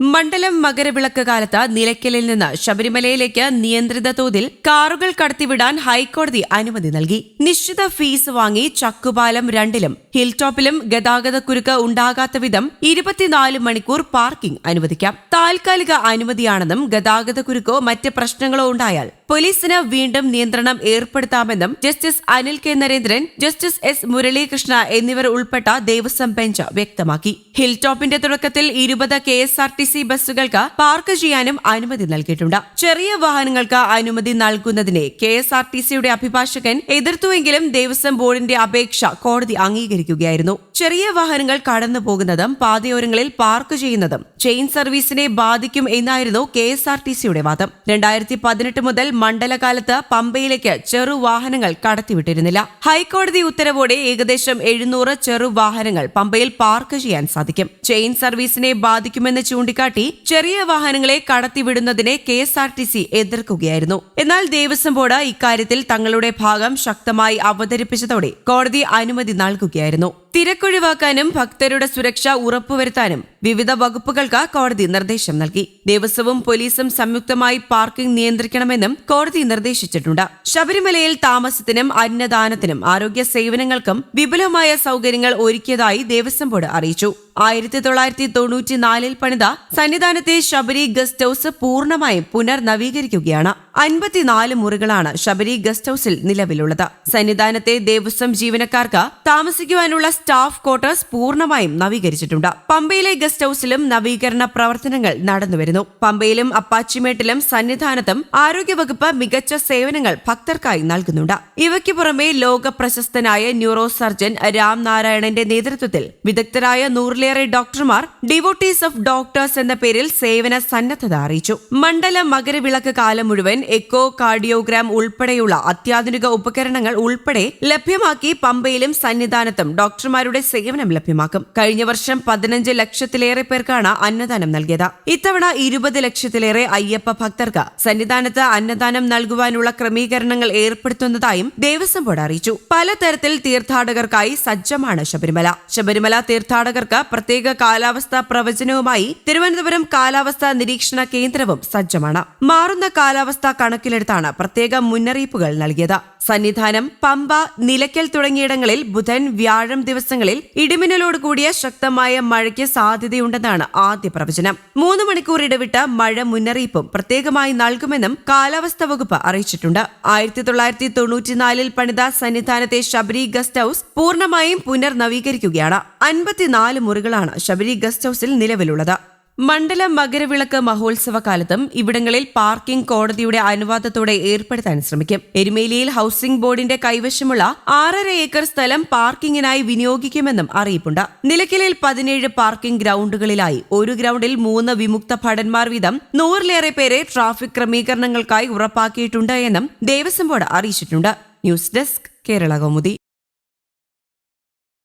മണ്ഡലം മകരവിളക്ക് കാലത്ത് നിലയ്ക്കലിൽ നിന്ന് ശബരിമലയിലേക്ക് നിയന്ത്രിത തോതിൽ കാറുകൾ കടത്തിവിടാൻ ഹൈക്കോടതി അനുമതി നൽകി. നിശ്ചിത ഫീസ് വാങ്ങി ചക്കുപാലം രണ്ടിലും ഹിൽ ടോപ്പിലും ഗതാഗതക്കുരുക്ക് ഉണ്ടാകാത്ത വിധം ഇരുപത്തിനാല് മണിക്കൂർ പാർക്കിംഗ് അനുവദിക്കാം. താൽക്കാലിക അനുമതിയാണെന്നും ഗതാഗതക്കുരുക്കോ മറ്റ് പ്രശ്നങ്ങളോ ഉണ്ടായാൽ പോലീസിന് വീണ്ടും നിയന്ത്രണം ഏർപ്പെടുത്താമെന്നും justice Anil K Narendran justice S Muralikrishna എന്നിവർ ഉൾപ്പെട്ട ദേവസ്വം ബെഞ്ച് വ്യക്തമാക്കി. ഹിൽ ടോപ്പിന്റെ തുടക്കത്തിൽ ഇരുപത് K S R T C ബസ്സുകൾക്ക് park ചെയ്യാനും അനുമതി നൽകിയിട്ടുണ്ട്. ചെറിയ വാഹനങ്ങൾക്ക് അനുമതി നൽകുന്നതിനെ കെ എസ് ആർ ടി സിയുടെ അഭിഭാഷകൻ എതിർത്തുവെങ്കിലും ദേവസ്വം ബോർഡിന്റെ അപേക്ഷ കോടതി അംഗീകരിക്കുകയായിരുന്നു. ചെറിയ വാഹനങ്ങൾ കടന്നു പോകുന്നതും പാതയോരങ്ങളിൽ പാർക്ക് ചെയ്യുന്നതും ചെയിൻ സർവീസിനെ ബാധിക്കും എന്നായിരുന്നു കെ എസ് ആർ ടി സിയുടെ വാദം. രണ്ടായിരത്തി പതിനെട്ട് മുതൽ മണ്ഡലകാലത്ത് പമ്പയിലേക്ക് ചെറു വാഹനങ്ങൾ കടത്തിവിട്ടിരുന്നില്ല. ഹൈക്കോടതി ഉത്തരവോടെ ഏകദേശം എഴുന്നൂറ് ചെറു വാഹനങ്ങൾ പമ്പയിൽ പാർക്ക് ചെയ്യാൻ സാധിക്കും. ചെയിൻ സർവീസിനെ ബാധിക്കുമെന്ന് ചൂണ്ടിക്കാട്ടി ചെറിയ വാഹനങ്ങളെ കടത്തിവിടുന്നതിനെ K S R T C എതിർക്കുകയായിരുന്നു. എന്നാൽ ദേവസ്വം ബോർഡ് ഇക്കാര്യത്തിൽ തങ്ങളുടെ ഭാഗം ശക്തമായി അവതരിപ്പിച്ചതോടെ കോടതി അനുമതി നൽകുകയായിരുന്നു. തിരക്കൊഴിവാക്കാനും ഭക്തരുടെ സുരക്ഷ ഉറപ്പുവരുത്താനും വിവിധ വകുപ്പുകൾക്ക് കോടതി നിർദ്ദേശം നൽകി. ദേവസ്വവും പോലീസും സംയുക്തമായി പാർക്കിംഗ് നിയന്ത്രിക്കണമെന്നും കോടതി നിർദ്ദേശിച്ചിട്ടുണ്ട്. ശബരിമലയിൽ താമസത്തിനും അന്നദാനത്തിനും ആരോഗ്യ സേവനങ്ങൾക്കും വിപുലമായ സൗകര്യങ്ങൾ ഒരുക്കിയതായി ദേവസ്വം ബോർഡ് അറിയിച്ചു. ആയിരത്തി തൊള്ളായിരത്തി തൊണ്ണൂറ്റിനാലിൽ പണിത സന്നിധാനത്തെ ശബരി ഗസ്റ്റ് ഹൌസ് പൂർണമായും പുനർനവീകരിക്കുകയാണ്. അൻപത്തിനാല് മുറികളാണ് ശബരി ഗസ്റ്റ് ഹൌസിൽ നിലവിലുള്ളത്. സന്നിധാനത്തെ ദേവസ്വം ജീവനക്കാർക്ക് താമസിക്കുവാനുള്ള സ്റ്റാഫ് ക്വാർട്ടേഴ്സ് പൂർണമായും നവീകരിച്ചിട്ടുണ്ട്. പമ്പയിലെ ഗസ്റ്റ് ഹൌസിലും നവീകരണ പ്രവർത്തനങ്ങൾ നടന്നുവരുന്നു. പമ്പയിലും അപ്പാച്ചിമേട്ടിലും സന്നിധാനത്തും ആരോഗ്യവകുപ്പ് മികച്ച സേവനങ്ങൾ ഭക്തർക്കായി നൽകുന്നുണ്ട്. ഇവയ്ക്ക് പുറമെ ലോക പ്രശസ്തനായ ന്യൂറോ സർജൻ രാം നാരായണന്റെ നേതൃത്വത്തിൽ വിദഗ്ധരായ നൂറിലേറെ ഡോക്ടർമാർ ഡിവോട്ടീസ് ഓഫ് ഡോക്ടേഴ്സ് എന്ന പേരിൽ സേവന സന്നദ്ധത അറിയിച്ചു. മണ്ഡല മകരവിളക്ക് കാലം മുഴുവൻ എക്കോ കാർഡിയോഗ്രാം ഉൾപ്പെടെയുള്ള അത്യാധുനിക ഉപകരണങ്ങൾ ഉൾപ്പെടെ ലഭ്യമാക്കി പമ്പയിലും സന്നിധാനത്തും ഡോക്ടർമാരുടെ സേവനം ലഭ്യമാക്കും. കഴിഞ്ഞ വർഷം പതിനഞ്ച് ലക്ഷത്തിലേറെ പേർക്കാണ് അന്നദാനം നൽകിയത്. ഇത്തവണ ഇരുപത് ലക്ഷത്തിലേറെ അയ്യപ്പ ഭക്തർക്ക് സന്നിധാനത്ത് അന്നദാനം നൽകുവാനുള്ള ക്രമീകരണങ്ങൾ ഏർപ്പെടുത്തുന്നതായും ദേവസ്വം ബോർഡ് അറിയിച്ചു. പലതരത്തിൽ തീർത്ഥാടകർക്കായി സജ്ജമാണ് ശബരിമല. ശബരിമല തീർത്ഥാടകർക്ക് പ്രത്യേക കാലാവസ്ഥാ പ്രവചനവുമായി തിരുവനന്തപുരം കാലാവസ്ഥാ നിരീക്ഷണ കേന്ദ്രവും സജ്ജമാണ്. മാറുന്ന കാലാവസ്ഥ കണക്കിലെടുത്താണ് പ്രത്യേക മുന്നറിയിപ്പുകൾ നൽകിയത്. സന്നിധാനം പമ്പ നിലയ്ക്കൽ തുടങ്ങിയിടങ്ങളിൽ ബുധൻ വ്യാഴം ദിവസങ്ങളിൽ ഇടിമിന്നലോട് കൂടിയ ശക്തമായ മഴയ്ക്ക് സാധ്യതയുണ്ടെന്നാണ് ആദ്യ പ്രവചനം. മൂന്ന് മണിക്കൂർ ഇടവിട്ട് മഴ മുന്നറിയിപ്പും പ്രത്യേകമായി നൽകുമെന്നും കാലാവസ്ഥാ വകുപ്പ് അറിയിച്ചിട്ടുണ്ട്. ആയിരത്തി തൊള്ളായിരത്തി തൊണ്ണൂറ്റിനാലിൽ പണിത സന്നിധാനത്തെ ശബരി ഗസ്റ്റ് ഹൌസ് പൂർണമായും പുനർനവീകരിക്കുകയാണ്. അൻപത്തിനാല് മുറികളാണ് ശബരി ഗസ്റ്റ് ഹൌസിൽ നിലവിലുള്ളത്. മണ്ഡല മകരവിളക്ക് മഹോത്സവ കാലത്തും ഇവിടങ്ങളിൽ പാർക്കിംഗ് കോടതിയുടെ അനുവാദത്തോടെ ഏർപ്പെടുത്താൻ ശ്രമിക്കും. എരുമേലിയിൽ ഹൌസിംഗ് ബോർഡിന്റെ കൈവശമുള്ള ആറര ഏക്കർ സ്ഥലം പാർക്കിംഗിനായി വിനിയോഗിക്കുമെന്നും അറിയിപ്പുണ്ട്. നിലയ്ക്കലിൽ പതിനേഴ് പാർക്കിംഗ് ഗ്രൗണ്ടുകളിലായി ഒരു ഗ്രൗണ്ടിൽ മൂന്ന് വിമുക്ത ഭടന്മാർ വീതം നൂറിലേറെ പേരെ ട്രാഫിക് ക്രമീകരണങ്ങൾക്കായി ഉറപ്പാക്കിയിട്ടുണ്ട് എന്നും ദേവസ്വം ബോർഡ് അറിയിച്ചിട്ടുണ്ട്. News desk Kerala Kaumudi.